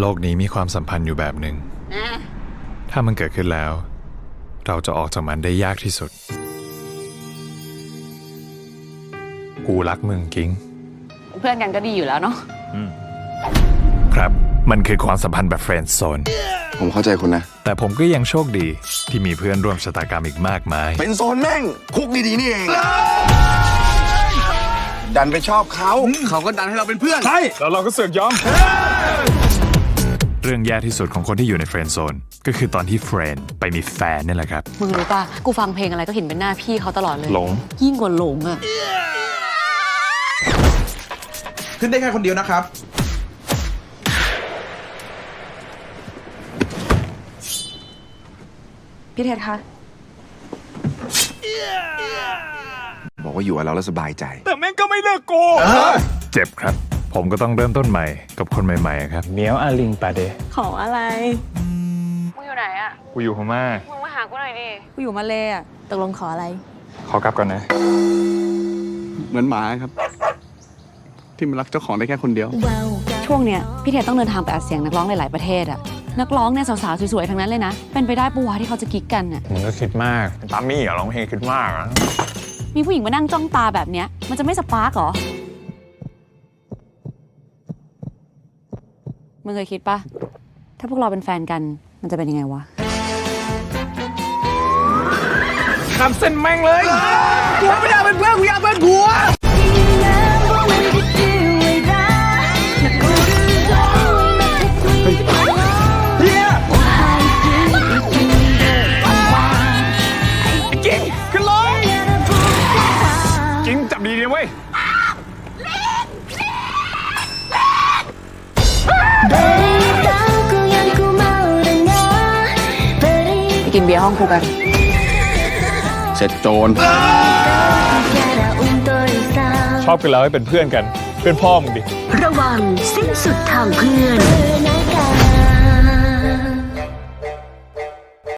โลกนี้มีความสัมพันธ์อยู่แบบหนึ่ง ถ้ามันเกิดขึ้นแล้ว เราจะออกจากมันได้ยากที่สุด กูรักมึงกิ้ง เพื่อนกันก็ดีอยู่แล้วเนาะครับ มันคือความสัมพันธ์แบบเฟรนด์โซน ผมเข้าใจคุณนะ แต่ผมก็ยังโชคดีที่มีเพื่อนร่วมชะตากรรมอีกมากมาย เป็นโซนแม่ง คุกดีๆนี่เอง ดันไปชอบเขา เขาก็ดันให้เราเป็นเพื่อน ใช่ แล้วเราก็เสือกยอมเรื่องแย่ที่สุดของคนที่อยู่ในเฟรนด์โซนก็คือตอนที่เฟรนด์ไปมีแฟนนี่แหละครับ มึงรู้ป่ะ กูฟังเพลงอะไรก็เห็นเป็นหน้าพี่เขาตลอดเลย หลง ยิ่งกว่าหลงอะขึ้นได้แค่คนเดียวนะครับ พี่เทศคะ บอกว่าอยู่กับเราแล้วสบายใจ แต่แม่งก็ไม่เลิกโกเจ็บครับ ผมก็ต้องเริ่มต้นใหม่กับคนใหม่ๆครับเมียวอาลิงปาเดขออะไรมึงอยู่ไหนอะกูอยู่พม่ามึงมาหากูหน่อยดิ กูอยู่มาเลยอะตกลงขออะไร ขอกลับก่อนนะ เหมือนหมาครับ ที่มันรักเจ้าของได้แค่คนเดียว ช่วงเนี้ยพี่เทศต้องเดินทางไปอัดเสียงนักร้องหลาย ๆ ประเทศอะนักร้องเนี่ยสาว ๆ สวย ๆ ทั้งนั้นเลยนะ เป็นไปได้ปะวะที่เขาจะกิ๊กกันอะมึงก็คิดมากตามมี่เหรอร้องเพลงคิดมากอะมีผู้หญิงมานั่งจ้องตาแบบเนี้ยมันจะไม่สปาร์กเหรอ มึงเคยคิดปะถ้าพวกเราเป็นแฟนกันมันจะเป็นยังไงวะข้ามเส้นแม่งเลยกิ้งขึ้นเลยกิ้งจับดีดีๆเว้ย กินเบียร์ห้องครูกัน เสร็จโจร ชอบกันแล้วให้เป็นเพื่อนกัน เพื่อนพ่อมึงดิ ระวังสิ้นสุดทางเพื่อน